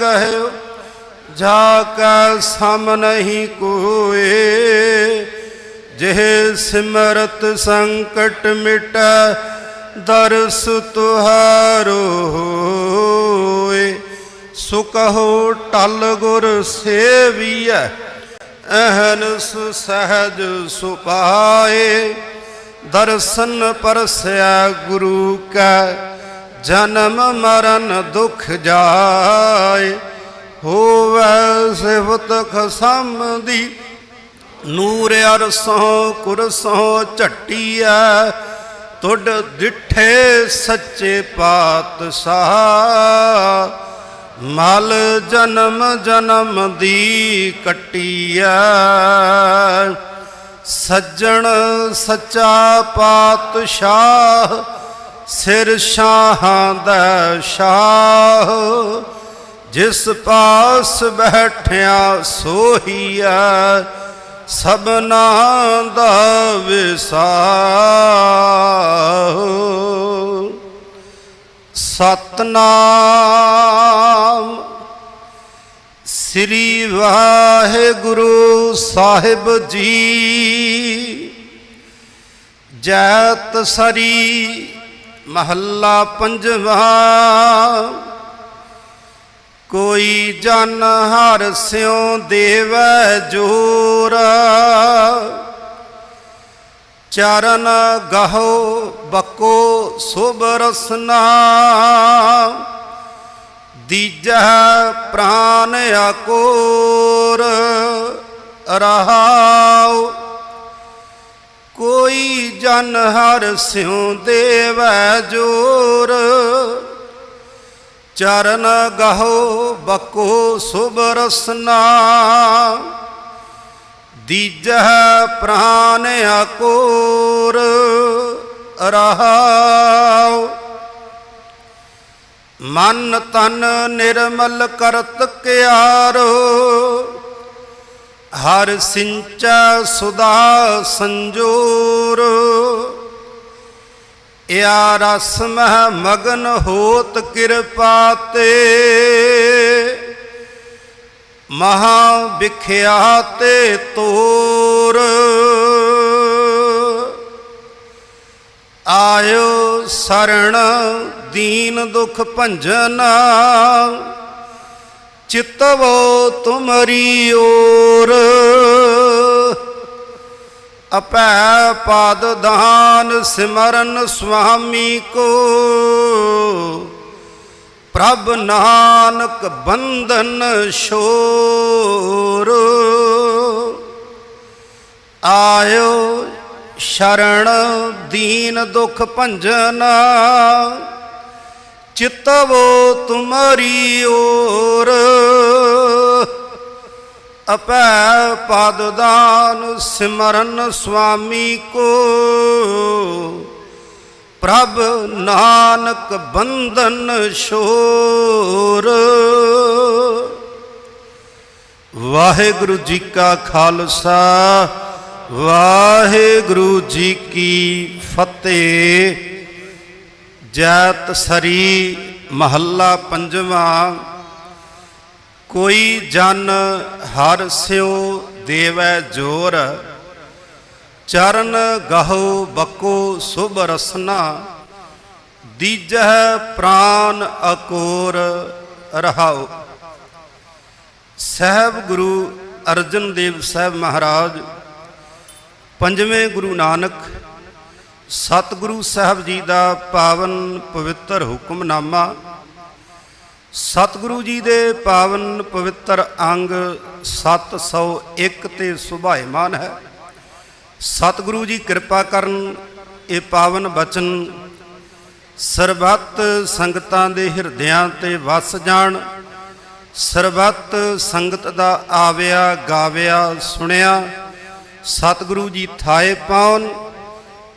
ਗਹਿਓ ਜਾ ਕੈ ਸਮ ਨਹੀਂ ਕੋਏ ਜਿਹ ਸਿਮਰਤ ਸੰਕਟ ਮਿਟੈ, ਦਰਸ ਤੁਹਾਰੋ ਹੋਏ। ਸੁ ਕਹੋ ਟਲ ਗੁਰ ਸੇਵੀਐ ਅਹਨਸ ਸਹਜ ਸੁਪਾਏ। ਦਰਸ਼ਨ ਪਰਸਿਆ ਗੁਰੂ ਕੈ ਜਨਮ ਮਰਨ ਦੁਖ ਜਾਏ, ਹੋਵੈ ਸਿਫਤ ਖਸਮ ਦੀ ਨੂਰ ਅਰਸੋਂ, ਕੁਰਸੋਂ ਝੱਟੀਐ, ਤੁਡ ਡਿਠੇ ਸੱਚੇ ਪਾਤਸ਼ਾਹ। ਮਲ ਜਨਮ ਜਨਮ ਦੀ ਕੱਟੀਐ, ਸੱਜਣ ਸੱਚਾ ਪਾਤਸ਼ਾਹ। ਸਿਰ ਸ਼ਾਹਾਂ ਦਾ ਸ਼ਾਹ, ਜਿਸ ਪਾਸ ਬੈਠਿਆ ਸੋਹੀਆ ਸਭਨਾ ਦਾ ਵਿਸਾਹ। ਸਤਨਾਮ ਸ੍ਰੀ ਵਾਹਿਗੁਰੂ ਸਾਹਿਬ ਜੀ ਜੈਤ ਸਰੀ ਮਹੱਲਾ ਪੰਜਵਾ, ਕੋਈ ਜਨ ਹਰ ਸਿਉ ਦੇਵੈ ਜੋਰ। ਚਰਨ ਗਹੋ ਬਕੋ ਸੁਭ ਰਸਨਾ। ਦੀਜੈ ਪ੍ਰਾਨ ਆਕੋਰ ਰਹਾਉ ਕੋਈ ਹਰ ਸਿਉ ਦੇਵੈ ਜੋਰ। ਚਰਨ ਗਹੋ ਬਕੋ ਸੁਭ ਰਸਨਾ। ਦੀਜੈ ਪ੍ਰਾਨ ਅਕੋਰ ਰਹਾਉ। ਮਨ ਤਨ ਨਿਰਮਲ ਕਰਤ ਕਿਆਰੋ। ਹਰ ਸਿੰਚੈ ਸੁਦਾ ਸੰਜੋਰ ਇਆ ਰਸ ਮਹਿ ਮਗਨ ਹੋਤ ਕਿਰਪਾ ਤੇ। ਮਹਾ ਵਿਖਿਆ ਤੇ ਤੋਰ, ਆਇਓ ਸਰਣ ਦੀਨ ਦੁਖ ਭੰਜਨ। ਚਿਤਵੋ ਤੁਮਰੀ ਓਰ। ਅਪੈ ਪਾਦ ਦਹਾਨ ਸਿਮਰਨ ਸੁਆਮੀ ਕੋ। ਪ੍ਰਭ ਨਾਨਕ ਬੰਧਨ ਸ਼ੋਰ ਆਇਓ ਸ਼ਰਣ ਦੀਨ ਦੁਖ ਭੰਜਨ। ਚਿਤਵੋ ਤੁਮਰੀ ਓਰ। ਅਪੈ ਪਦ ਦਾਨ ਸਿਮਰਨ ਸੁਆਮੀ ਕੋ। ਪ੍ਰਭ ਨਾਨਕ ਬੰਧਨ ਸ਼ੋਰ। ਵਾਹਿਗੁਰੂ ਜੀ ਕਾ ਖਾਲਸਾ, ਵਾਹਿਗੁਰੂ ਜੀ ਕੀ ਫਤਿਹ। ਜੈਤ ਸਰੀ ਮਹੱਲਾ ਪੰਜਵਾਂ, ਕੋਈ ਜਨ ਹਰ ਸਿਓ ਦੇਵੈ ਜੋਰ, ਚਰਨ ਗਹੋ ਬਕੋ ਸੁਭ ਰਸਨਾ, ਦੀਜਹਿ ਪ੍ਰਾਨ ਅਕੋਰ ਰਹਾਉ। ਸਹਿਬ ਗੁਰੂ ਅਰਜਨ ਦੇਵ ਸਾਹਿਬ ਮਹਾਰਾਜ, ਪੰਜਵੇਂ ਗੁਰੂ ਨਾਨਕ ਸਤਿਗੁਰੂ ਸਾਹਿਬ ਜੀ ਦਾ ਪਾਵਨ ਪਵਿੱਤਰ ਹੁਕਮਨਾਮਾ, ਸਤਿਗੁਰੂ ਜੀ ਦੇ ਪਾਵਨ ਪਵਿੱਤਰ ਅੰਗ 701 ਤੇ ਸੁਭਾਇਮਾਨ ਹੈ। ਸਤਿਗੁਰੂ ਜੀ ਕਿਰਪਾ ਕਰਨ ਇਹ ਪਾਵਨ ਬਚਨ ਸਰਬੱਤ ਸੰਗਤਾਂ ਦੇ ਹਿਰਦਿਆਂ ਤੇ ਵਸ ਜਾਣ, ਸਰਬੱਤ ਸੰਗਤ ਦਾ ਆਵਿਆ, ਗਾਵਿਆ, ਸੁਣਿਆ, ਸਤਿਗੁਰੂ ਜੀ ਥਾਏ ਪਾਉਣ